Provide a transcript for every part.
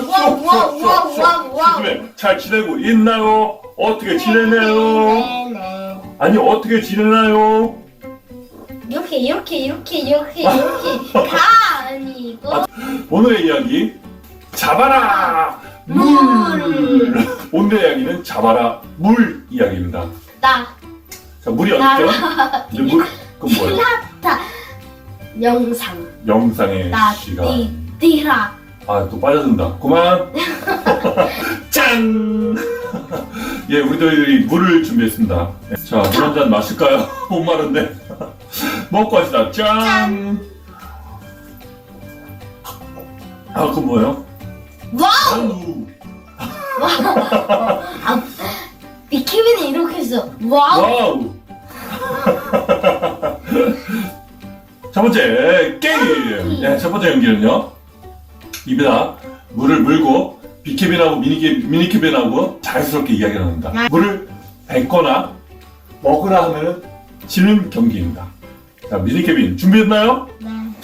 와우, 와우. 요즘에 잘 지내고 있나요? 어떻게 지내나요? 아니 어떻게 지내나요? 이렇게 이렇게 이렇게 이렇게 이렇게 다 아니고 오늘의 이야기 잡아라 물. 물. 오늘의 이야기는 잡아라 물 이야기입니다. 나 자 물이 어딨죠? 이제 물 그건 뭐예요? 다 영상 영상의 나 시간. 띠 띠라 아 또 빠져든다. 그만. 짠. 예, 우리들이 물을 준비했습니다. 자, 물 한 잔 마실까요? 못 마른데. 먹고 합시다. 짠. 아, 그건 뭐예요? 와우 와우. 아, 비키비는 이렇게 했어 와우 와우. 첫 번째 게임. 네, 첫 번째 연기는요. 입에다 물을 물고 비케빈하고 미니케, 미니케빈하고 자연스럽게 이야기를 합니다. 물을 뱉거나 먹으라 하면은 지는 경기입니다. 자, 미니케빈 준비했나요?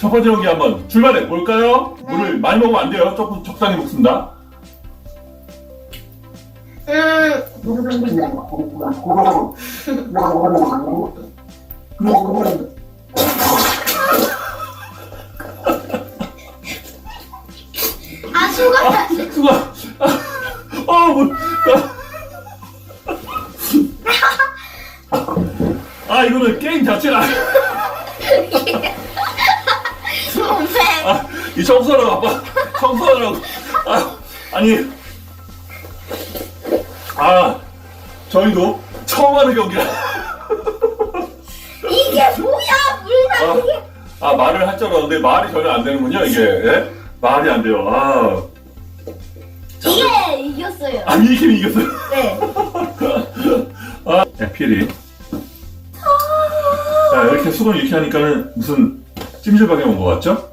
네. 첫 번째 경기 한번 출발해 볼까요? 네. 물을 많이 먹으면 안 돼요. 조금 적당히 먹습니다. 음 아, 수가 수가 아, 뭐, 아. 아, 이거는 게임 자체가 이 청소하라고 아빠 청소하라고. 아, 아니. 아 저희도 처음 하는 경기라. 이게 뭐야? 물나 이게. 아, 아 말을 할 줄 알았는데 말이 전혀 안 되는군요 이게. 예? 말이 안 돼요. 아, 이게 이겼어요. 아 미니캠이 이겼어요? 네. 아, 네, 피리 자 이렇게 수건 이렇게 하니까는 무슨 찜질방에 온 것 같죠?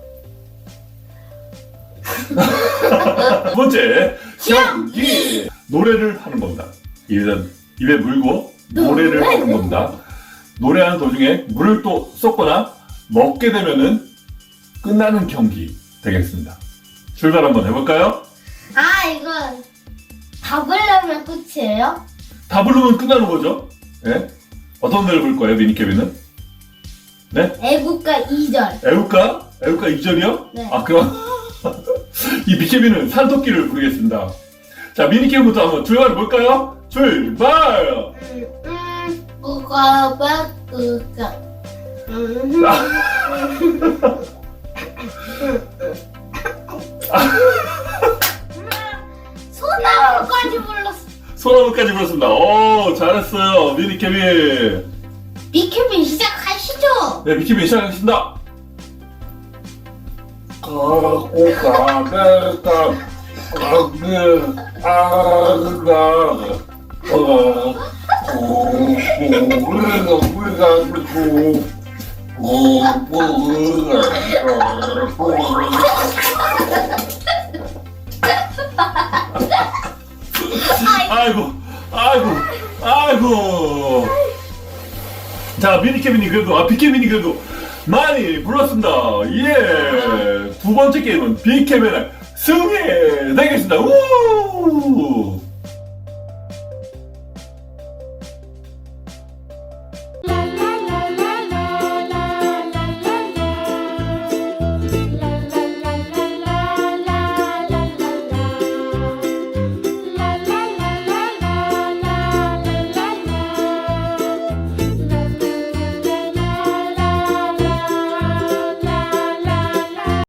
두 번째 경기 노래를 하는 겁니다. 입에, 입에 물고 노래를 노래? 하는 겁니다. 노래하는 도중에 물을 또 쏟거나 먹게 되면은 끝나는 경기 되겠습니다. 출발 한번 해볼까요? 아 이거 답을려면 끝이에요? 다 부르면 끝나는 거죠? 예? 어떤 노래 부를 거예요, 미니케비는? 네? 애국가 2절 애국가? 애국가 2절이요? 네. 아, 그럼 이 미케비는 산토끼를 부르겠습니다. 자, 미니게임부터 한번 출발해 볼까요? 출발! 음, 우가 소나무까지 불렀어 소나무까지 불렀습니다. 오, 잘했어요, 미니케비. 비키비 시작하시죠 네, 미케비 시작하겠습니다. 가고가 벨가 아그 아가 어 우리가 우리가 그리고 아이고, 아이고, 아이고. 자, 미니 케빈이 그래도, 아, 비케빈이 그래도 많이 불렀습니다. 예. 두 번째 게임은 비케빈의 승리 되겠습니다. 우!